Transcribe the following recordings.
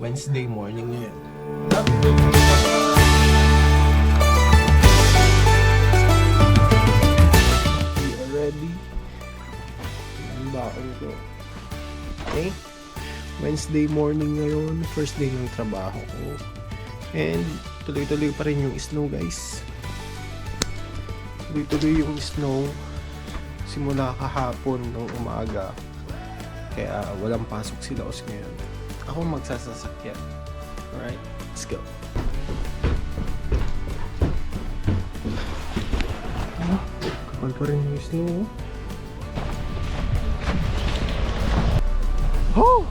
Wednesday morning ngayon. We are ready. Ang bakal ko. Okay? Wednesday morning ngayon, first day ng trabaho ko. And tuloy-tuloy pa rin yung snow guys. Tuloy-tuloy yung snow simula kahapon ng umaga. Kaya walang pasok si Laos ngayon. Ako magsasasakyan. Alright, let's go. Ah, Kapal pa rin yung snow. Oh!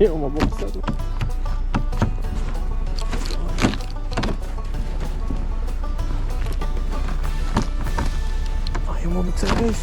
Ayaw mabuksan. Ayaw mabuksan guys.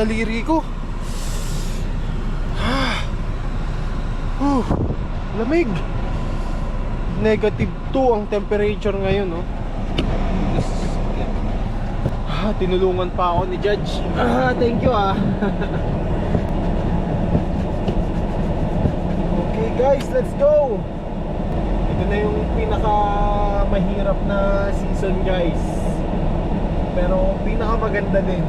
Daliri ko. Uh, lamig. Negative 2 ang temperature ngayon, no? Ah, tinulungan pa ako ni Judge. Ah, thank you ah. okay guys, let's go. Ito na yung pinaka mahirap na season guys. Pero pinaka maganda din.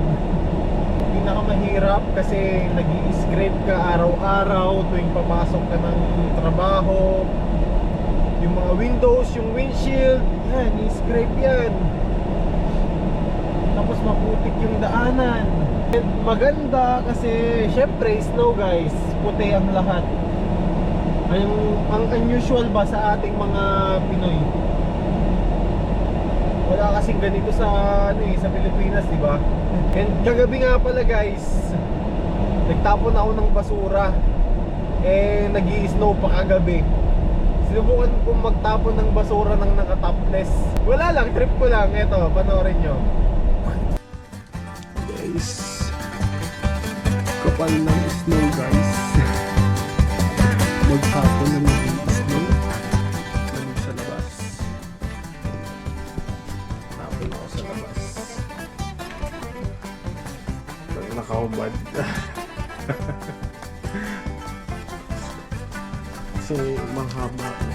Pinaka mahirap kasi nag scrape ka araw-araw tuwing papasok ka ng trabaho. Yung mga windows, yung windshield, yan, i-scrape yan. Tapos maputik yung daanan. And maganda kasi syempre snow guys, puti ang lahat. Ang, ang unusual ba sa ating mga Pinoy? Wala kasing ganito sa ano eh, sa Pilipinas, di ba? And kagabi nga pala guys, nagtapon ako ng basura. Eh nag snow pa kagabi. Sinubukan kong magtapon ng basura ng naka-topless. Wala lang, trip ko lang. Eto, panoorin nyo. Guys, kapal ng snow guys. Maghapon na ng Pag nakaubad. Kasi mahaba.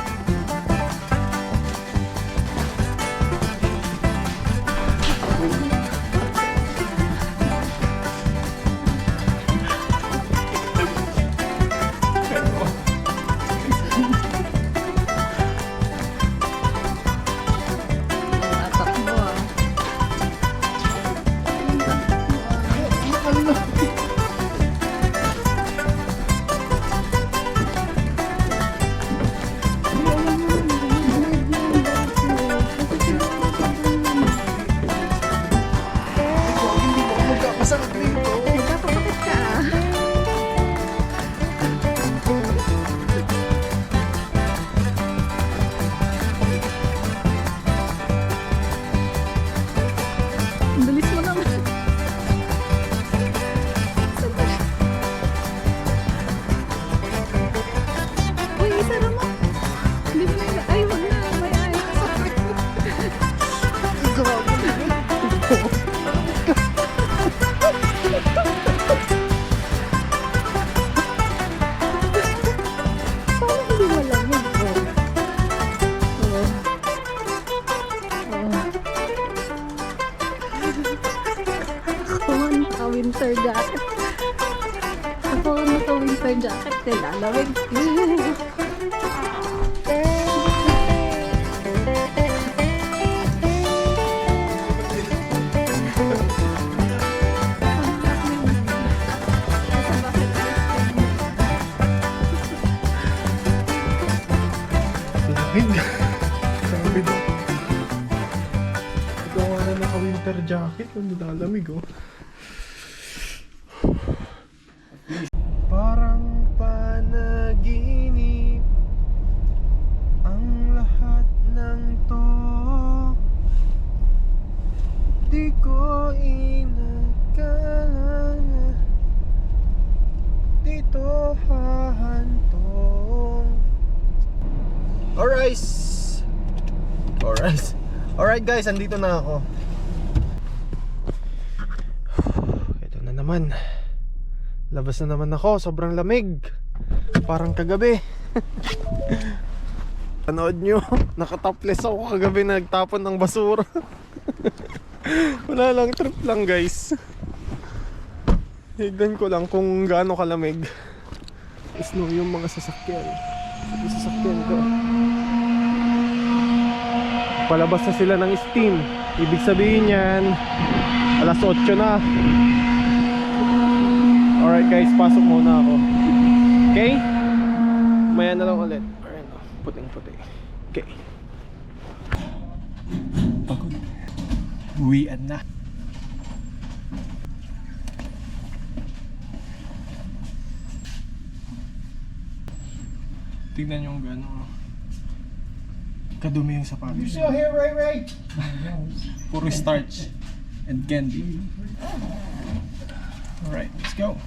Lamig. Sabi naka-winter jacket. Ang nilalamig oh. Di ko inakala na. Dito hahantong. Alright Alright Alright guys, andito na ako. Ito na naman. Labas na naman ako, sobrang lamig. Parang kagabi. Panood nyo, nakatopless ako kagabi. Na nagtapon ng basura. Wala lang, trip lang guys. Higdan ko lang kung gaano kalamig. Snow yung mga sasakyan. Yung sasakyan ko. Palabas na sila ng steam. Ibig sabihin yan, alas 8 na. Alright guys, pasok muna ako. Okay? Maya na lang ulit. Alright, puting puti. Okay. Uwian na. Tingnan yung gano'n. Kadumi yung sapatos. You still here, Ray Ray? Puro starch and candy. Alright, let's go.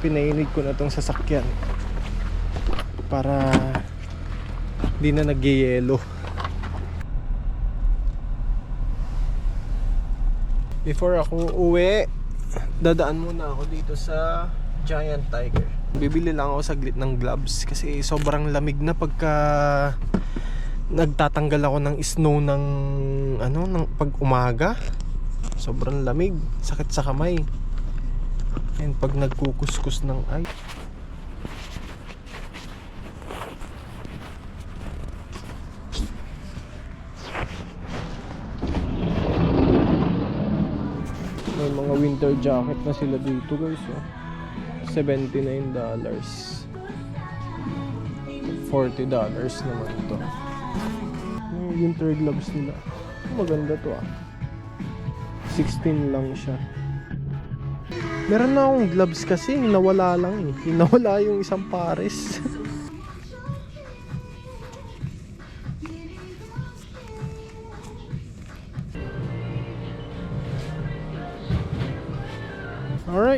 Pinainid ko na tong sasakyan para di na nagyayelo. Before ako uwi, dadaan muna ako dito sa Giant Tiger. Bibili lang ako saglit ng gloves kasi sobrang lamig na pagka nagtatanggal ako ng snow ng ano ng pag umaga. Sobrang lamig, sakit sa kamay. And pag nagkukuskus ng ay May jacket na sila dito guys oh. $79 $40 naman to. Winter gloves nila. Maganda to ah. 16 lang siya. Meron na akong gloves kasi nawala lang eh. Nawala yung isang pares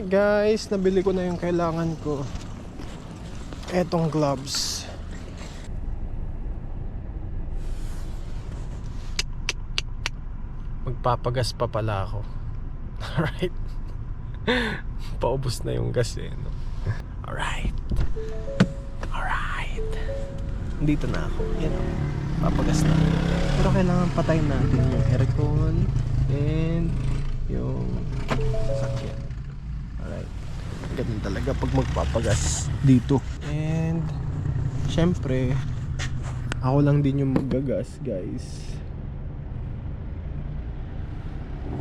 guys, nabili ko na yung kailangan ko. Etong gloves. Magpapagas pa pala ako. Alright. Paubos na yung gas eh. No? Alright. Alright. Dito na ako. Yan o. Papagas na. Pero kailangan patayin natin yung aircon and yung sasakyan. Ganun talaga pag magpapagas dito. And syempre ako lang din yung maggagas, guys.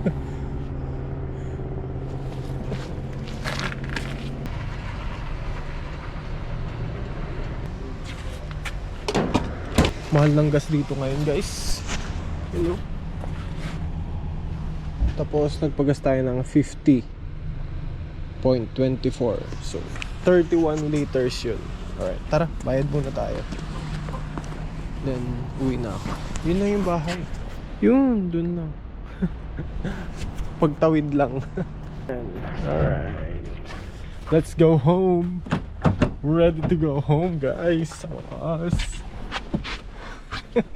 Mahal ng gas dito ngayon, guys. Hello. Tapos nagpagas tayo ng 50.24. So 31 liters yun. Alright, tara, bayad muna tayo. Then, uwi na ako. Yun na yung bahay. Yun, dun na. Pagtawid lang. Alright. Let's go home. We're ready to go home, guys. Sa wakas.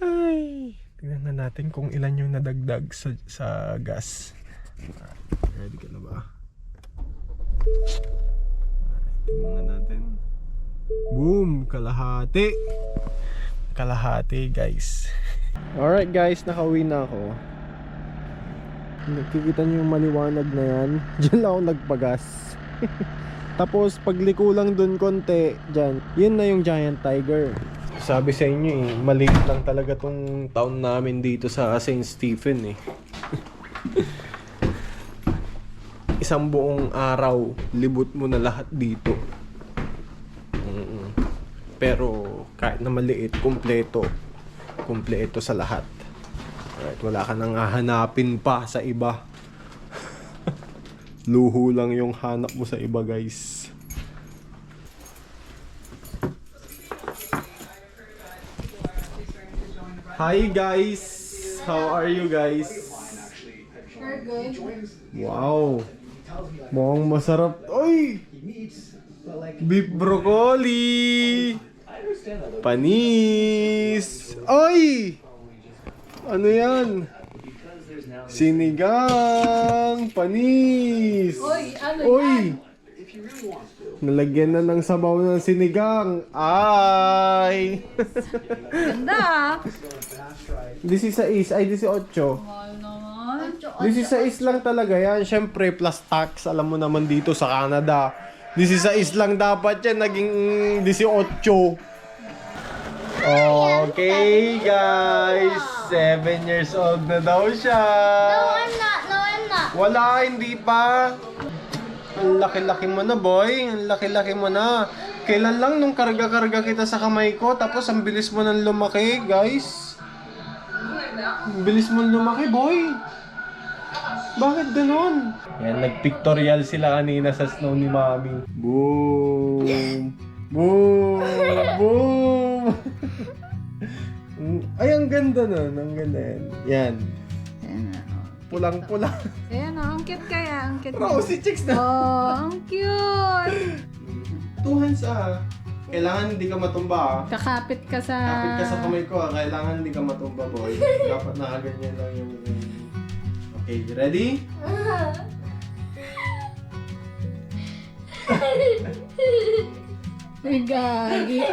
Ay, tingnan na natin kung ilan yung nadagdag sa, sa gas. Alright, Ready ka na ba? Alright, tingnan natin. Boom! Kalahati! Kalahati guys. Alright guys, nakauwi na ako. Nakikita niyo yung maliwanag na yan. Diyan lang ako nagpagas. Tapos pagliko lang dun konti, dyan, yun na yung giant tiger. Sabi sa inyo eh, maliit lang talaga tong town namin dito sa St. Stephen eh. Isang buong araw, libot mo na lahat dito. Mm. Pero kahit na maliit, kumpleto. Kumpleto sa lahat. Alright, wala ka nang hahanapin pa sa iba. Luho lang yung hanap mo sa iba, guys. Hi guys! How are you guys? Wow! Mukhang masarap. Oy! Beef broccoli! Panis! Oy! Ano yan? Sinigang! Panis! Oy, ano Oy! Nalagyan na ng sabaw ng sinigang. Ay! Ganda ah. 16, ay 18. Mahal naman. 16 lang talaga yan. Siyempre, plus tax. Alam mo naman dito sa Canada. 16 lang dapat yan. Naging 18. Okay, guys. 7 years old na daw siya. No, I'm not. No, I'm not. Wala, hindi pa. Ang laki-laki mo na, boy. Ang laki-laki mo na. Kailan lang nung karga-karga kita sa kamay ko, tapos ang bilis mo nang lumaki, guys. Bilis mo lumaki, boy. Bakit ganon? Yan, nag-pictorial sila kanina sa snow ni Mami. Boom! Boom! Boom! Ay, ang ganda nun. Ang ganda yan. Yan. Ayan na. oh. Pulang-pula. Ayan na, ang cute kaya. Ang cute. Rosy chicks na. Oh, ang cute. Two hands ah. Kailangan hindi ka matumba ah. Kakapit ka sa... Kapit ka sa kamay ko ah. Kailangan hindi ka matumba boy. Dapat nakaganyan lang yung... Okay, you ready? Ay, gagi.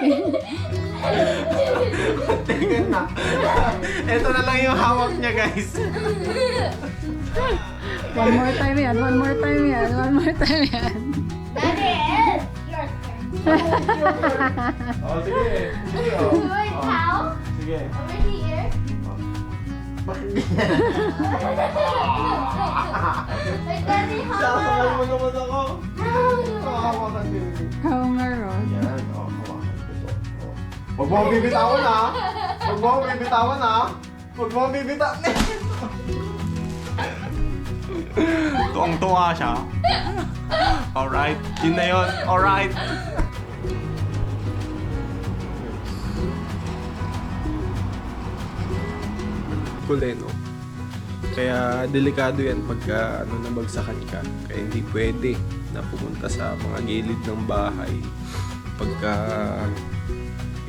Tingnan na. Ito na lang yung hawak niya guys. one more time yan, one more time yan, one more time yan. Daddy. Oh, sige. Sige oh. A towel? Sige. Over here. Bakit Like, Daddy, how Sasakal mo naman ako? Makahawakan din. Yan, oh. Oh. Huwag mo bibitawan ha. Huwag mo bibitawan ha. Huwag mo akong bibitawan. Tuwang-tuwa siya. Alright, yun na yun. Alright. Kuleno. Kaya delikado yan pagka ano, nabagsakan ka. Kaya hindi pwede na pumunta sa mga gilid ng bahay pagka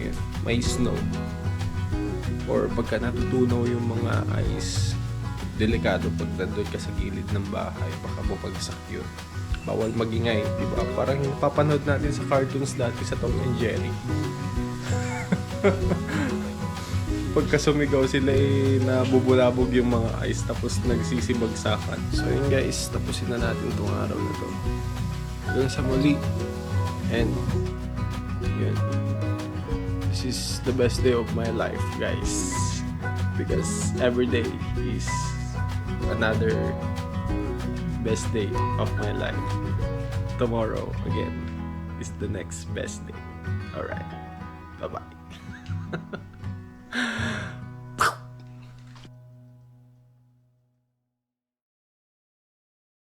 yun, may snow or pagka natutunaw yung mga ice delikado pag nandun ka sa gilid ng bahay baka mapagsak yun. Bawal magingay di ba? Parang papanood natin sa cartoons dati sa Tom and Jerry. Pagka sumigaw sila eh nabubulabog yung mga ice tapos nagsisibagsakan. So yun guys tapusin na natin tong araw na to. Hanggang sa muli. And yun. This is the best day of my life guys. Because every day is another best day of my life. Tomorrow again is the next best day. Alright. Bye bye